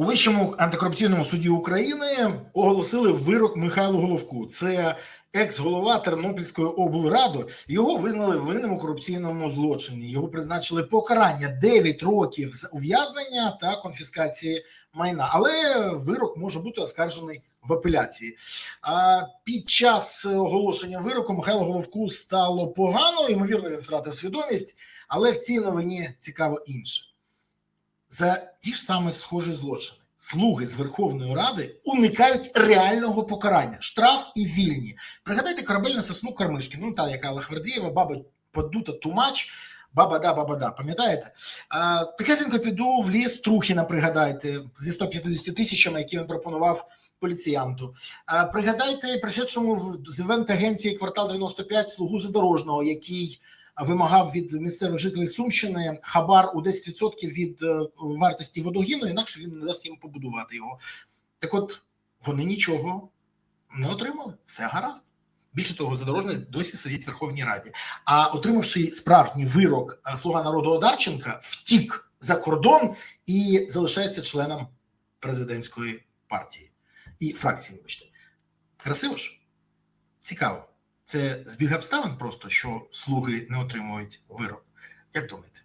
У Вищому антикорупційному суді України оголосили вирок Михайлу Головку. Це екс-голова Тернопільської облради. Його визнали винним у корупційному злочині. Його призначили покарання 9 років з ув'язнення та конфіскації майна. Але вирок може бути оскаржений в апеляції. А під час оголошення вироку Михайлу Головку стало погано. Ймовірно, він втратив свідомість. Але в цій новині цікаво інше за ті ж саме схожі злочини. Слуги з Верховної Ради уникають реального покарання, штраф і вільні. Пригадайте корабельну сосну Кармишки, ну та яка Лахвердієва, баба подута тумач, баба да, баба да. Пам'ятаєте? Тихесенько піду в ліс Трухіна, пригадайте, зі 150 тисячами, які він пропонував поліціянту. А, Пригадайте пришедшому в- з івент-агенції квартал 95 слугу задорожного, який вимагав від місцевих жителів Сумщини хабар у 10% від е, вартості водогіну, інакше він не дасть їм побудувати його. Так от вони нічого не отримали, все гаразд. Більше того, задорожний досі сидить в Верховній Раді. А отримавши справжній вирок е, слуга народу Одарченка, втік за кордон і залишається членом президентської партії і фракції. Вибачте, красиво ж? Цікаво. Це збіг обставин просто, що слуги не отримують вирок. Як думаєте?